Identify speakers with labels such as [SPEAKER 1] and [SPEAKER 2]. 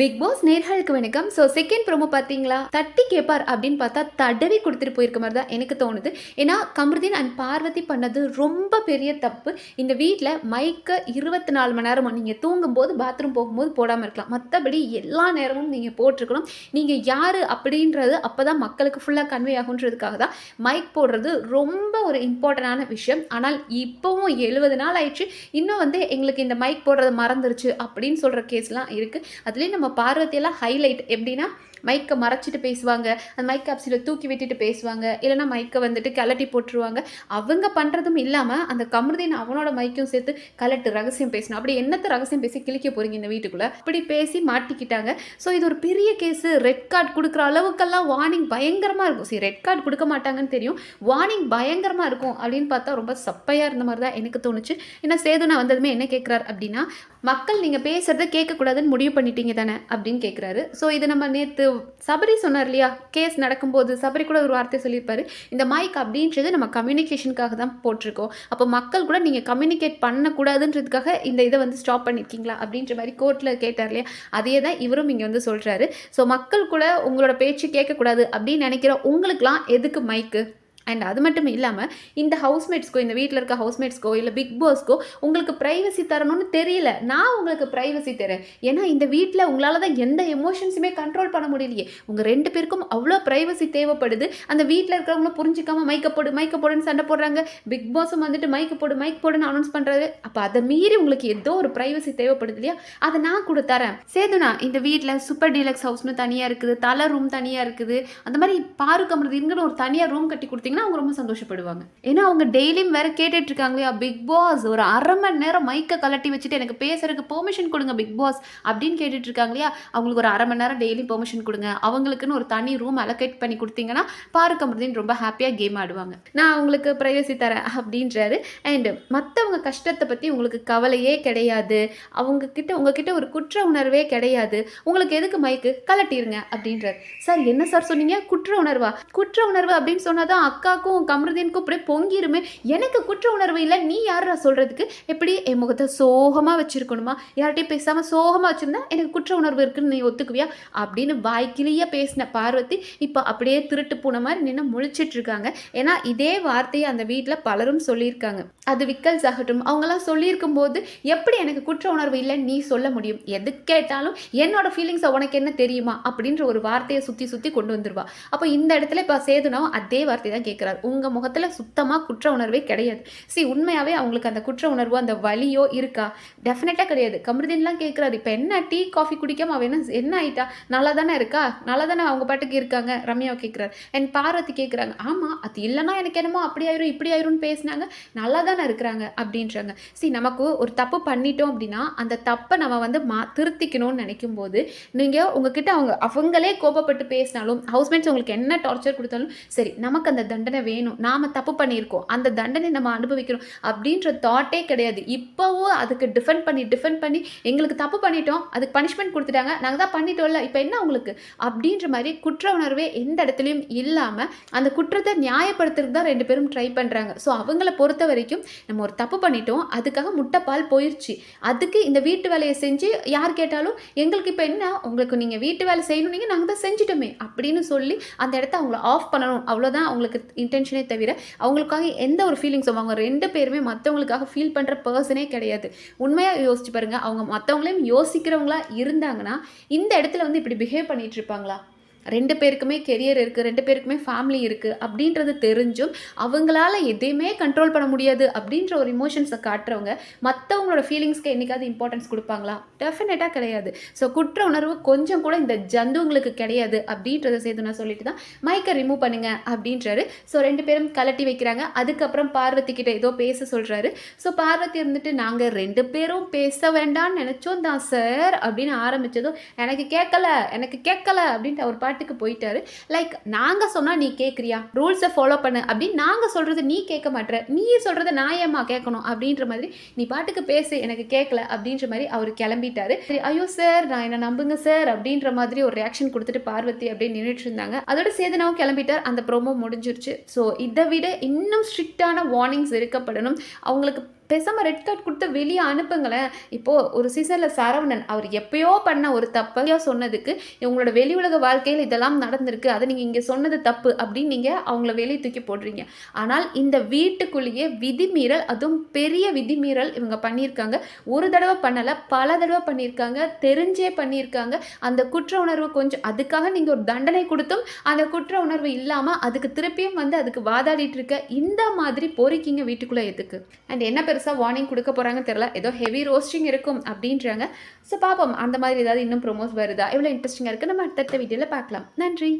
[SPEAKER 1] Big pass நேர்களுக்கு வணக்கம். So second promo பார்த்தீங்களா? தட்டி கேட்பார் அப்படின்னு பார்த்தா தடவி கொடுத்துட்டு போயிருக்க மாதிரி தான் எனக்கு தோணுது. ஏன்னா கமருதீன் அண்ட் பார்வதி பண்ணது ரொம்ப பெரிய தப்பு. இந்த வீட்டில் மைக்கை இருபத்தி நாலு மணி நேரமும் நீங்கள் தூங்கும்போது பாத்ரூம் போகும்போது போடாமல் இருக்கலாம். மற்றபடி எல்லா நேரமும் நீங்கள் போட்டிருக்கணும். நீங்கள் யார் அப்படின்றது அப்போ தான் மக்களுக்கு ஃபுல்லாக கன்வே ஆகுன்றதுக்காக தான் மைக் போடுறது ரொம்ப ஒரு இம்பார்ட்டண்டான விஷயம். ஆனால் இப்போவும் எழுபது நாள் ஆயிடுச்சு. இன்னும் வந்து எங்களுக்கு இந்த மைக் போடுறது மறந்துருச்சு அப்படின்னு சொல்கிற கேஸ்லாம் இருக்குது அதுலேயும் நம்ம பார்வதியெல்லாம் ஹைலைட் எப்படின்னா மைக்கை மறைச்சிட்டு பேசுவாங்க. அந்த மைக் அப்சியில் தூக்கி விட்டுட்டு பேசுவாங்க. இல்லைன்னா மைக்கை வந்துட்டு கலட்டி போட்டுருவாங்க. அவங்க பண்ணுறதும் இல்லாமல் அந்த கமருதீன் அவனோட மைக்கும் சேர்த்து கலட்டு ரகசியம் பேசணும். அப்படி என்னத்த ரகசியம் பேசி கிழிக்க போகிறீங்க இந்த வீட்டுக்குள்ளே? அப்படி பேசி மாட்டிக்கிட்டாங்க. ஸோ இது ஒரு பெரிய கேஸு ரெட் கார்டு கொடுக்குற அளவுக்கெல்லாம் வார்னிங் பயங்கரமாக இருக்கும். சரி ரெட் கார்டு கொடுக்க மாட்டாங்கன்னு தெரியும். வார்னிங் பயங்கரமாக இருக்கும் அப்படின்னு பார்த்தா ரொம்ப சப்பையாக இருந்த மாதிரி தான் எனக்கு தோணுச்சு. ஏன்னா சேதுனா வந்ததுமே என்ன கேட்குறாரு அப்படின்னா மக்கள் நீங்கள் பேசுகிறத கேட்கக்கூடாதுன்னு முடிவு பண்ணிட்டீங்க தானே? அப்படின்னு கேட்குறாரு ஸோ இது நம்ம நேற்று சபரி சொன்னார் இல்லையா? கேஸ் நடக்கும்போது சபரி கூட ஒரு வார்த்தை சொல்லியிருப்பாரு. இந்த மைக் அப்படின்றது நம்ம கம்யூனிகேஷனுக்காக தான் போட்டிருக்கோம். அப்போ மக்கள் கூட நீங்கள் கம்யூனிகேட் பண்ணக்கூடாதுன்றதுக்காக இந்த இதை வந்து ஸ்டாப் பண்ணியிருக்கீங்களா அப்படின்ற மாதிரி கோர்ட்டில் கேட்டார் இல்லையா? அதே தான் இவரும் இங்கே வந்து சொல்கிறாரு ஸோ மக்கள் கூட உங்களோட பேச்சு கேட்கக்கூடாது அப்படின்னு நினைக்கிற உங்களுக்குலாம் எதுக்கு மைக்கு அண்ட் அது மட்டும் இல்லாமல் இந்த ஹவுஸ்மேட்ஸ்க்கோ இந்த வீட்டில் இருக்க ஹவுஸ்மேட்ஸ்க்கோ இல்லை பிக் பாஸ்க்கோ உங்களுக்கு ப்ரைவசி தரணும்னு தெரியல. நான் உங்களுக்கு ப்ரைவசி தரேன். ஏன்னா இந்த வீட்டில் உங்களால் தான் எந்த எமோஷன்ஸுமே கண்ட்ரோல் பண்ண முடியலையே. உங்கள் ரெண்டு பேருக்கும் அவ்வளோ ப்ரைவசி தேவைப்படுது. அந்த வீட்டில் இருக்கிறவங்களும் புரிஞ்சிக்காமல் மைக்க போடு மைக்க போடுன்னு சண்டை போடுறாங்க. பிக் பாஸும் வந்துட்டு மைக்கு போடு மைக் போடுன்னு அனௌன்ஸ் பண்ணுறது அப்போ அதை மீறி உங்களுக்கு ஏதோ ஒரு ப்ரைவசி தேவைப்படுது இல்லையா? அதை நான் கூட தரேன். சேதுனா இந்த வீட்டில் சூப்பர் டீலக்ஸ் ஹவுஸ்னு தனியாக இருக்குது தலை ரூம் தனியாக இருக்குது. அந்த மாதிரி பாருக்கு கமருது இங்கன்னு ஒரு தனியாக ரூம் கட்டி கொடுத்தீங்கன்னா அவங்க ரொம்ப சந்தோஷப்படுவாங்க. ஏன்னா அவங்க டெய்லியும் வேற கேட்டுட்டு இருக்காங்க இல்லையா பிக் பாஸ் ஒரு அரை மணி நேரம் மைக்கை கலட்டி வச்சுட்டு எனக்கு பேசுறதுக்கு பெர்மிஷன் கொடுங்க பிக் பாஸ் அப்படின்னு கேட்டுட்டு இருக்காங்க இல்லையா அவங்களுக்கு ஒரு அரை மணி நேரம் டெய்லி பெர்மிஷன் கொடுங்க. அவங்களுக்குன்னு ஒரு தனி ரூம் அலோகேட் பண்ணி கொடுத்தீங்கன்னா பார்க்க முடியுதுன்னு ரொம்ப ஹாப்பியாக கேம் ஆடுவாங்க. நான் உங்களுக்கு ப்ரைவசி தரேன் அப்படின்றாரு. அண்ட் மற்றவங்க கஷ்டத்தை பற்றி உங்களுக்கு கவலையே கிடையாது. அவங்க கிட்ட உங்ககிட்ட ஒரு குற்ற உணர்வே கிடையாது. உங்களுக்கு எதுக்கு மைக்கு? கலட்டிடுங்க அப்படின்றார். சார் என்ன சார் சொன்னீங்க? குற்ற உணர்வா? குற்ற உணர்வு அப்படின்னு சொன்னாதான் அக்காக்கும் கமருதீனுக்கும் அப்படியே பொங்கிருமே. எனக்கு குற்ற உணர்வு இல்லை. நீ யாரா சொல்றதுக்கு? எப்படி என் முகத்தை சோகமாக வச்சிருக்கணுமா? யார்கிட்டயும் பேசாமல் சோகமாக வச்சிருந்தா எனக்கு குற்ற உணர்வு இருக்குன்னு நீ ஒத்துக்குவியா? அப்படின்னு வாய்க்கிலேயே பேசின பார்வதி இப்போ அப்படியே திருட்டு போன மாதிரி நின்று முழிச்சிட்டு இருக்காங்க. ஏன்னா இதே வார்த்தையை அந்த வீட்டில் பலரும் சொல்லியிருக்காங்க. அது விக்கல்ஸ் ஆகட்டும் அவங்களாம் சொல்லியிருக்கும் போது எப்படி எனக்கு குற்ற உணர்வு இல்லைன்னு நீ சொல்ல முடியும்? எது கேட்டாலும் என்னோட ஃபீலிங்ஸை உனக்கு என்ன தெரியுமா? அப்படின்ற ஒரு வார்த்தையை சுற்றி சுற்றி கொண்டு வந்துருவா. அப்போ இந்த இடத்துல இப்போ சேதுனாவும் அதே வார்த்தை தான் கேட்குறாரு. உங்கள் முகத்தில் சுத்தமாக குற்ற உணர்வே கிடையாது. சி உண்மையாகவே அவங்களுக்கு அந்த குற்ற உணர்வோ அந்த வலியோ இருக்கா? டெஃபினட்டாக கிடையாது. கமருதீன்லாம் கேட்குறாரு இப்போ என்ன டீ காஃபி குடிக்காம அவ என்ன என்ன ஆயிட்டா? நல்லா தானே இருக்கா? நல்லா தானே அவங்க பாட்டுக்கு இருக்காங்க? ரம்யாவை கேட்குறாரு. அண்ட் பார்வதி கேட்குறாங்க ஆமாம் அது இல்லைன்னா எனக்கு என்னமோ அப்படி ஆயிரும் இப்படி ஆயிரும்னு பேசினாங்க. நல்லா தானே இருக்கிறாங்க அப்படின்றாங்க. சி நமக்கு ஒரு தப்பு பண்ணிட்டோம் அப்படின்னா அந்த தப்பை நம்ம வந்து மா திருத்திக்கணும்னு நினைக்கும் போது நீங்கள் உங்ககிட்ட அவங்க அவங்களே கோபப்பட்டு பேசினாலும் ஹவுஸ்மேட்ஸ் உங்களுக்கு என்ன டார்ச்சர் கொடுத்தாலும் சரி நமக்கு அந்த தண்டனை தண்டனை வேணும். நாம் தப்பு பண்ணியிருக்கோம். அந்த தண்டனை நம்ம அனுபவிக்கிறோம். அப்படின்ற தாட்டே கிடையாது. இப்போவும் அதுக்கு டிஃபெண்ட் பண்ணி டிஃபெண்ட் பண்ணி எங்களுக்கு தப்பு பண்ணிட்டோம். அதுக்கு பனிஷ்மெண்ட் கொடுத்துட்டாங்க. நாங்கள் தான் பண்ணிட்டோம்ல. இப்போ என்ன உங்களுக்கு? அப்படின்ற மாதிரி குற்ற உணர்வே எந்த இடத்துலையும் இல்லாமல் அந்த குற்றத்தை நியாயப்படுத்துறதுக்கு தான் ரெண்டு பேரும் ட்ரை பண்ணுறாங்க ஸோ அவங்கள பொறுத்த வரைக்கும் நம்ம ஒரு தப்பு பண்ணிட்டோம். அதுக்காக முட்டைப்பால் போயிடுச்சு அதுக்கு இந்த வீட்டு வேலையை செஞ்சு யார் கேட்டாலும் எங்களுக்கு இப்போ என்ன? உங்களுக்கு நீங்கள் வீட்டு வேலை செய்யணும். நீங்கள் நாங்கள் தான் செஞ்சிட்டோமே. அப்படின்னு சொல்லி அந்த இடத்த அவங்கள ஆஃப் பண்ணணும். அவ்வளோதான் அவங்களுக்கு இன்டென்ஷனே தவிர அவங்களுக்காக எந்த ஒரு ஃபீலிங்ஸும் அவங்க ரெண்டு பேருமே மற்றவங்களுக்காக ஃபீல் பண்ணுற பர்சனே கிடையாது. உண்மையாக யோசிச்சு பாருங்க அவங்க மற்றவங்களையும் யோசிக்கிறவங்களா இருந்தாங்கன்னா இந்த இடத்துல வந்து இப்படி பிஹேவ் பண்ணிட்டு இருப்பாங்களா? ரெண்டு பேருக்குமே கெரியர் இருக்குது ரெண்டு பேருக்குமே ஃபேமிலி இருக்குது அப்படின்றது தெரிஞ்சும் அவங்களால எதையுமே கண்ட்ரோல் பண்ண முடியாது அப்படின்ற ஒரு இமோஷன்ஸை காட்டுறவங்க மற்றவங்களோட ஃபீலிங்ஸ்க்கு என்றைக்காவது இம்பார்ட்டன்ஸ் கொடுப்பாங்களா? டெஃபினட்டாக கிடையாது. ஸோ குற்ற உணர்வு கொஞ்சம் கூட இந்த ஜந்துங்களுக்கு கிடையாது அப்படின்றத சேர்த்து நான் சொல்லிட்டு தான் மைக்கை ரிமூவ் பண்ணுங்க அப்படின்றாரு. ஸோ ரெண்டு பேரும் கலட்டி வைக்கிறாங்க. அதுக்கப்புறம் பார்வதி கிட்ட ஏதோ பேச சொல்கிறாரு ஸோ பார்வதி இருந்துட்டு நாங்கள் ரெண்டு பேரும் பேச வேண்டாம்னு நினச்சோம் தான் சார் அப்படின்னு ஆரம்பித்ததும் எனக்கு கேட்கல எனக்கு கேட்கல அப்படின்ட்டு அவர் பாட்டுக்கு போயிட்டாரு. லைக் நாங்கள் சொன்னால் நீ கேட்குறியா ரூல்ஸை ஃபாலோ பண்ணு. அப்படின்னு நாங்கள் சொல்கிறது நீ கேட்க மாட்ற. நீ சொல்றதை நான் ஏம்மா கேட்கணும்? அப்படின்ற மாதிரி நீ பாட்டுக்கு பேசு எனக்கு கேட்கல. அப்படின்ற மாதிரி அவர் கிளம்பிட்டாரு. சரி ஐயோ சார் நான் என்ன நம்புங்க சார் அப்படின்ற மாதிரி ஒரு ரியாக்ஷன் கொடுத்துட்டு பார்வதி அப்படின்னு நின்றுட்டு இருந்தாங்க. அதோட சேதனாவும் கிளம்பிட்டார். அந்த ப்ரோமோ முடிஞ்சிருச்சு. ஸோ இதை விட இன்னும் ஸ்ட்ரிக்டான வார்னிங்ஸ் இருக்கப்படணும் அவங்களுக்கு பேசாமல் ரெட் கார்டு கொடுத்து வெளியே அனுப்புங்களேன். இப்போது ஒரு சீசனில் சரவணன் அவர் எப்பயோ பண்ண ஒரு தப்பையோ சொன்னதுக்கு இவங்களோட வெளி உலக வாழ்க்கையில் இதெல்லாம் நடந்திருக்கு. அதை நீங்கள் இங்கே சொன்னது தப்பு அப்படின்னு நீங்கள் அவங்கள வெளியே தூக்கி போடுறீங்க. ஆனால் இந்த வீட்டுக்குள்ளேயே விதிமீறல் அதுவும் பெரிய விதிமீறல் இவங்க பண்ணியிருக்காங்க. ஒரு தடவை பண்ணலை பல தடவை பண்ணியிருக்காங்க தெரிஞ்சே பண்ணியிருக்காங்க. அந்த குற்ற உணர்வு கொஞ்சம் அதுக்காக நீங்கள் ஒரு தண்டனை கொடுத்தும் அந்த குற்ற உணர்வு இல்லாமல் அதுக்கு திருப்பியும் வந்து அதுக்கு வாதாடிட்டு இருக்க இந்த மாதிரி பொறிக்கிங்க வீட்டுக்குள்ளே எதுக்கு? அண்ட் என்ன பெருசாக வார்னிங் கொடுக்க போகிறாங்கன்னு தெரியல. ஏதோ ஹெவி ரோஸ்டிங் இருக்கும் அப்படின்றாங்க. ஸோ பார்ப்போம் அந்த மாதிரி ஏதாவது இன்னும் ப்ரொமோஸ் வருதா? எவ்வளோ இன்ட்ரெஸ்டிங்காக இருக்குது நம்ம அடுத்தடுத்த வீடியோவில் பார்க்கலாம். நன்றி.